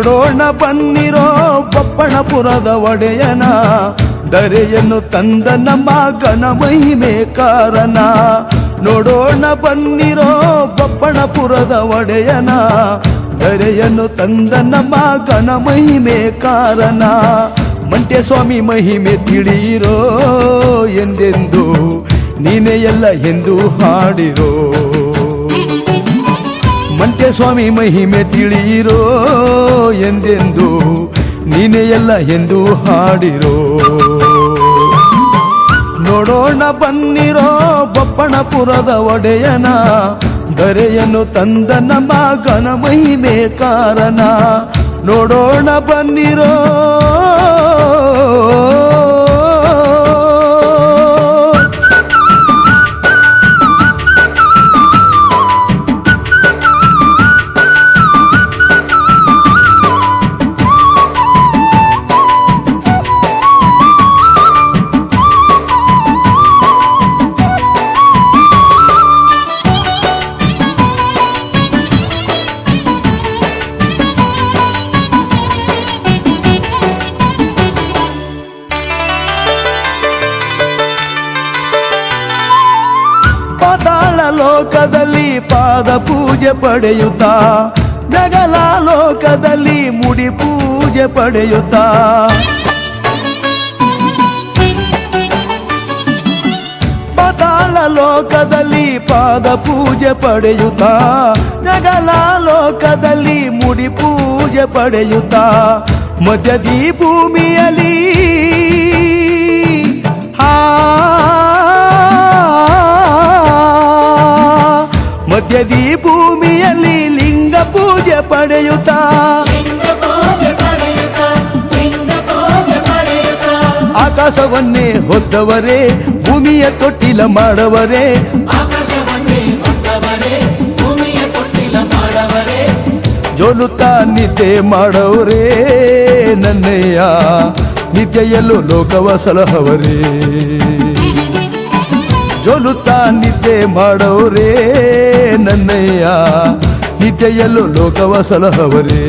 ನೋಡೋಣ ಬನ್ನಿರೋ ಬಪ್ಪಣಪುರದ ಒಡೆಯನ ದರೆಯನ್ನು ತಂದ ನಮ್ಮ ಗನ ಮಹಿಮೆ ಕಾರಣ. ನೋಡೋಣ ಬನ್ನಿರೋ ಬಪ್ಪಣಪುರದ ಒಡೆಯನ ದರೆಯನ್ನು ತಂದ ನಮ್ಮ ಗನ ಮಹಿಮೆ ಕಾರಣ. ಮಂಟ್ಯ ಸ್ವಾಮಿ ಮಹಿಮೆ ತಿಳಿಯಿರೋ ಎಂದೆಂದು ನೀನೇ ಎಲ್ಲ ಎಂದು ಹಾಡಿರೋ ಸ್ವಾಮಿ, ಮಹಿಮೆ ತಿಳಿಯಿರೋ ಎಂದೆಂದು ನೀನೇ ಎಲ್ಲ ಎಂದು ಹಾಡಿರೋ. ನೋಡೋಣ ಬನ್ನಿರೋ ಬಪ್ಪಣಪುರದ ಒಡೆಯನ ದರೆಯನ್ನು ತಂದ ನಮ್ಮ ಘನ ಮಹಿಮೆ ಕಾರಣ. ನೋಡೋಣ ಬನ್ನಿರೋ ಲೋಕದಲ್ಲಿ ಪಾದ ಪೂಜೆ ಪಡೆಯುತ್ತಾ ಜಗಲ ಲೋಕದಲ್ಲಿ ಮುಡಿ ಪೂಜೆ ಪಡೆಯುತ್ತಾ ಪಾತಾಳ ಲೋಕದಲ್ಲಿ ಪಾದ ಪೂಜೆ ಪಡೆಯುತ್ತಾ ಜಗಲ ಲೋಕದಲ್ಲಿ ಮುಡಿ ಪೂಜೆ ಪಡೆಯುತ್ತಾ ಮಧ್ಯದಿ ಭೂಮಿಯಲ್ಲಿ ಮಧ್ಯದಿ ಭೂಮಿಯಲ್ಲಿ ಲಿಂಗ ಪೂಜೆ ಪಡೆಯುತ್ತ? ಆಕಾಶವನ್ನೇ ಹೊದ್ದವರೇ ಭೂಮಿಯ ತೊಟ್ಟಿಲ ಮಾಡವರೇ? ಜೋಲುತ್ತ ನಿದ್ದೆ ಮಾಡವರೇ ನನ್ನಯ್ಯ ನಿದ್ದೆಯಲ್ಲೂ ಲೋಕವ ಸಲಹವರೇ? ಜೋಲುತ್ತಾ ನಿದ್ದೆ ಮಾಡೋರೇ ನನ್ನಯ್ಯ, ನಿದ್ದೆಯಲ್ಲೂ ಲೋಕವ ಸಲಹವರೇ.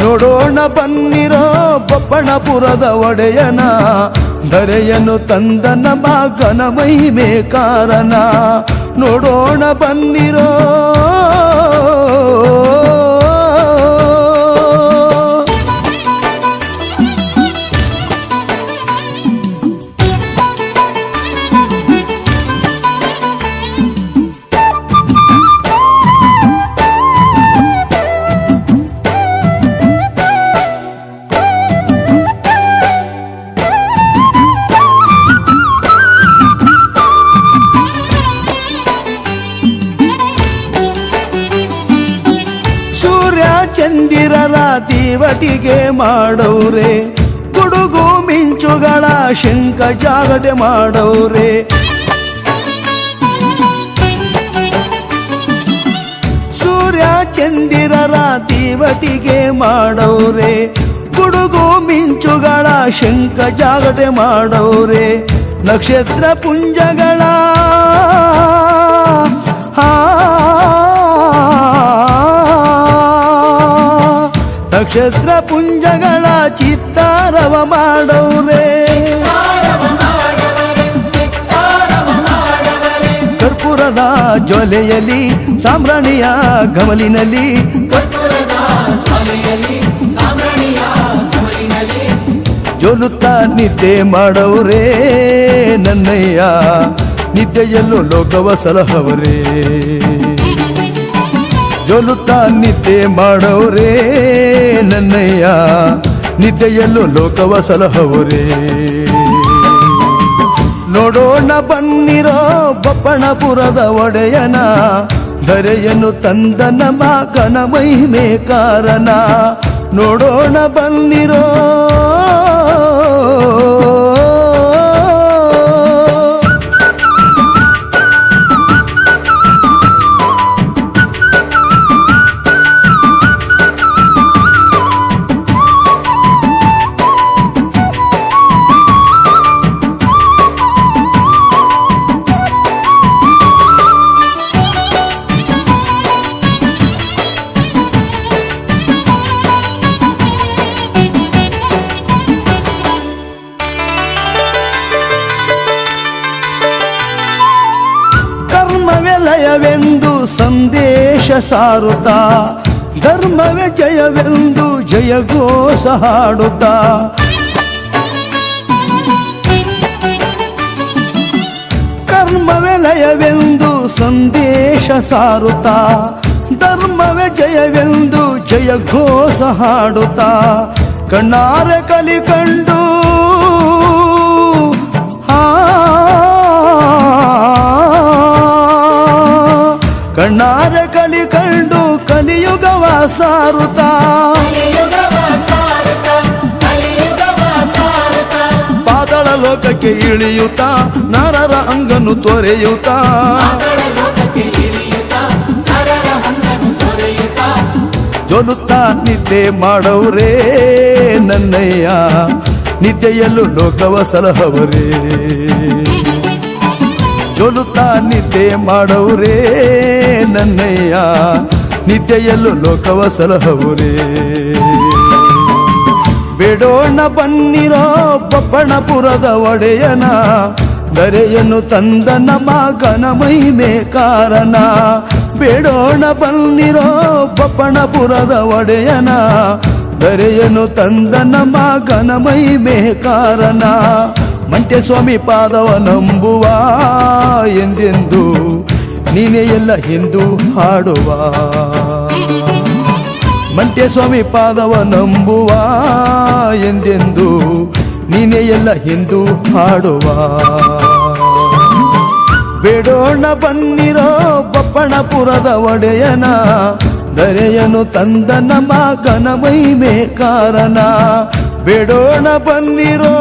ನೋಡೋಣ ಬನ್ನಿರೋ ಬಪ್ಪಣಪುರದ ಒಡೆಯನ, ಧರೆಯನ್ನು ತಂದ ನಮ್ಮ ಘನ ಮಹಿಮೆ ಕಾರಣ. ನೋಡೋಣ ಬನ್ನಿರೋ ಚಂದಿರರ ತೀವಟಿಗೆ ಮಾಡವ್ರೆ ಗುಡುಗು ಮಿಂಚುಗಳ ಶಂಕ ಜಾಗಟೆ ಮಾಡವ್ರೆ ಸೂರ್ಯ ಚಂದಿರರ ತೀವಟಿಗೆ ಮಾಡವ್ರೆ ಗುಡುಗು ಮಿಂಚುಗಳ ಶಂಕ ಜಾಗಟೆ ಮಾಡವ್ರೆ ನಕ್ಷತ್ರ ಪುಂಜಗಳ ಆ ನಕ್ಷತ್ರ ಪುಂಜಗಳ ಚಿತ್ತಾರವ ಮಾಡವ್ರೆ. ಕರ್ಪೂರದ ಜ್ವಲೆಯಲ್ಲಿ, ಸಾಮ್ರಾಣಿಯ ಗಮಲಿನಲ್ಲಿ, ಜೋಲುತ್ತಾ ನಿದ್ದೆ ಮಾಡವ್ರೆ. ನನ್ನಯ್ಯ, ನಿದ್ದೆಯಲ್ಲೂ ಲೋಕವ ಸಲಹವರೇ. ಜೋಲುತ್ತಾ ನಿದ್ದೆ ಮಾಡೋರೇ ನನ್ನಯ್ಯ. ನಿದ್ದೆಯಲ್ಲೂ ಲೋಕವ ಸಲಹವರೇ. ನೋಡೋಣ ಬನ್ನಿರೋ ಬಪ್ಪಣಪುರದ ಒಡೆಯನ. ಧರೆಯನ್ನು ತಂದ ನಮ್ಮ ಘನ ಮಹಿಮೆ ಕಾರಣ ನೋಡೋಣ ಬನ್ನಿರೋ ಜಯವೆಂದು ಸಂದೇಶ ಸಾರುತ್ತಾ, ಧರ್ಮವೇ ಜಯವೆಂದು ಜಯಘೋಷ ಹಾಡುತ್ತಾ. ಕರ್ಮವೇ ಲಯವೆಂದು ಸಂದೇಶ ಸಾರುತ್ತಾ, ಧರ್ಮವೇ ಜಯವೆಂದು ಜಯಘೋಷ ಹಾಡುತ್ತಾ. ಕಣ್ಣಾರ ಕಲಿ ಕಂಡು ಲೋಕಕ್ಕೆ ಇಳಿಯುತ್ತ, ನರರ ಅಂಗನು ತೊರೆಯುತ್ತ. ಜೊಲುತ್ತಾ ನಿದ್ದೆ ಮಾಡವ್ರೇ ನನ್ನಯ್ಯ, ನಿದ್ದೆಯಲ್ಲೂ ಲೋಕವ ಸಲಹವರೇ. ಜೊಲುತ್ತಾ ನಿದ್ದೆ ಮಾಡವ್ರೇ ನನ್ನಯ್ಯ, ನಿದ್ದೆಯಲ್ಲೂ ಲೋಕವ ಸಲಹವರೇ. ಬೇಡೋಣ ಬನ್ನಿರೋ ಬಪ್ಪಣಪುರದ ಒಡೆಯನ ದರೆಯನ್ನು ತಂದ ನಮ್ಮ ಘನಮೈನೆ ಕಾರಣ. ಬೇಡೋಣ ಬನ್ನಿರೋ ಬಪ್ಪಣಪುರದ ಒಡೆಯನ ದರೆಯನ್ನು ತಂದ ನಮ್ಮ ಗನ ಮಹಿಮೆ ಕಾರಣ. ಮಂಟೆ ಸ್ವಾಮಿ ಪಾದವ ನಂಬುವ ಎಂದೆಂದು ನೀನೇ ಎಲ್ಲ ಎಂದು ಹಾಡುವ. ಮಂಟೆ ಸ್ವಾಮಿ ಪಾದವ ನಂಬುವ ಎಂದೆಂದು ನೀನೇ ಎಲ್ಲ ಎಂದು ಹಾಡುವ. ಬೇಡೋಣ ಬನ್ನಿರೋ ಬಪ್ಪಣಪುರದ ಒಡೆಯನ ದರೆಯನು ತಂದ ನಮ್ಮ ಕನಮೈ ಮೇ ಕಾರಣ. ಬೇಡೋಣ ಬನ್ನಿರೋ